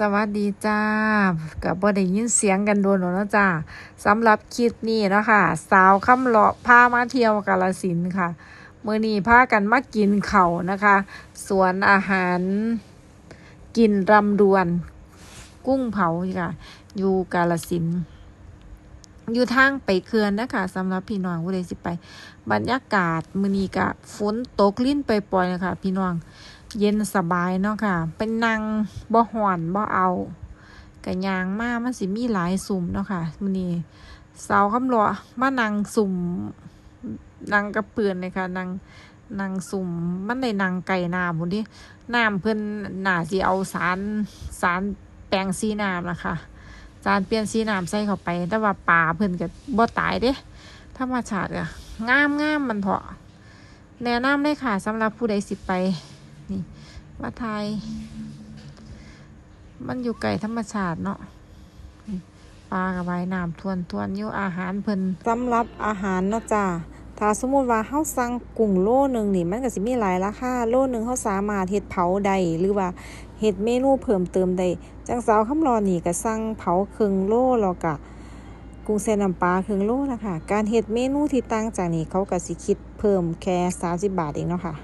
สวัสดีจ้ากับบ่ได้ยินเสียงกันโดนหรอกเนาะจ้าสำหรับคลิปนี้เนาะค่ะ สาวคำเลาะพามาเที่ยวกาลสินค่ะเมื้อนี้พากันมากินเข้านะคะ สวนอาหาร กินรำดวน กุ้งเผาค่ะ อยู่กาลสิน อยู่ทางไปเขื่อนนะคะสำหรับพี่น้องผู้ใดสิไป บรรยากาศมือนี้ก็ฝนตกลิ้นไปปล่อยนะคะพี่น้อง เย็นสบายเนาะค่ะ เป็นนางบ่ห่อนบ่เอากะยางมามันสิมีหลายสุ่มเนาะค่ะมนี้สาวคำลัวมานั่งสุ่มนั่งกับเปือนเลยค่ะนั่งนั่งสุ่มมันได้นั่งไก่น้ำพุ่นดิน้ำเพิ่อนหน่าสิเอาสารสารแปลงสีน้ำล่ะคะสารเปลี่ยนสีน้ำใส่เข้าไป แต่ว่าปลาเพิ่อนก็บ่ตายเด้ธรรมชาติอะงามงามมันเถาะแนะนำเลยค่ะสำหรับผู้ใดสิไป นี่ว่าไทย มันอยู่ไกลธรรมชาติเนาะปลากับใบน้ำทวนทวนอยู่อาหารเพิ่นสำหรับอาหารเนาะจ้าถ้าสมมุติว่าเฮาสั่งกุ้งโลหนึงนี่มันก็สิมีหลายราคาโลหนึงเฮาสามารถเฮ็ดเผาได้หรือว่าเฮ็ดเมนูเพิ่มเติมได้จังสาวคำรอนี่ก็สั่งเผาครึ่งโลแล้วก็กุ้งแซ่น้ำปลาครึ่งโลนะคะการเฮ็ดเมนูที่ต่างจากนี้เขาก็สิคิดเพิ่มแค่30บาทเองเนาะค่ะ